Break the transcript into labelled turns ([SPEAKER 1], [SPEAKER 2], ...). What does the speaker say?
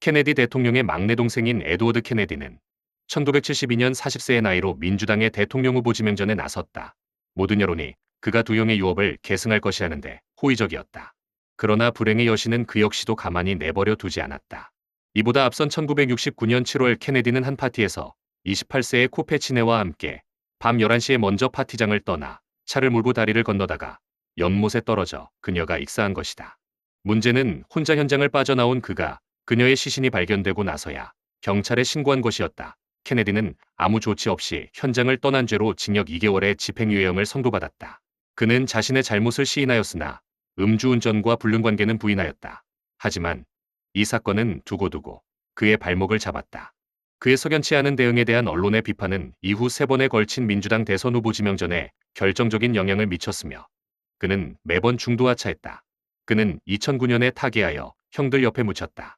[SPEAKER 1] 케네디 대통령의 막내 동생인 에드워드 케네디는 1972년 40세의 나이로 민주당의 대통령 후보 지명전에 나섰다. 모든 여론이 그가 두용의 유업을 계승할 것이라는데 호의적이었다. 그러나 불행의 여신은 그 역시도 가만히 내버려 두지 않았다. 이보다 앞선 1969년 7월 케네디는 한 파티에서 28세의 코페치네와 함께 밤 11시에 먼저 파티장을 떠나 차를 몰고 다리를 건너다가 연못에 떨어져 그녀가 익사한 것이다. 문제는 혼자 현장을 빠져나온 그가 그녀의 시신이 발견되고 나서야 경찰에 신고한 것이었다. 케네디는 아무 조치 없이 현장을 떠난 죄로 징역 2개월의 집행유예형을 선고받았다. 그는 자신의 잘못을 시인하였으나 음주운전과 불륜관계는 부인하였다. 하지만 이 사건은 두고두고 그의 발목을 잡았다. 그의 석연치 않은 대응에 대한 언론의 비판은 이후 세 번에 걸친 민주당 대선 후보 지명전에 결정적인 영향을 미쳤으며 그는 매번 중도하차했다. 그는 2009년에 타계하여 형들 옆에 묻혔다.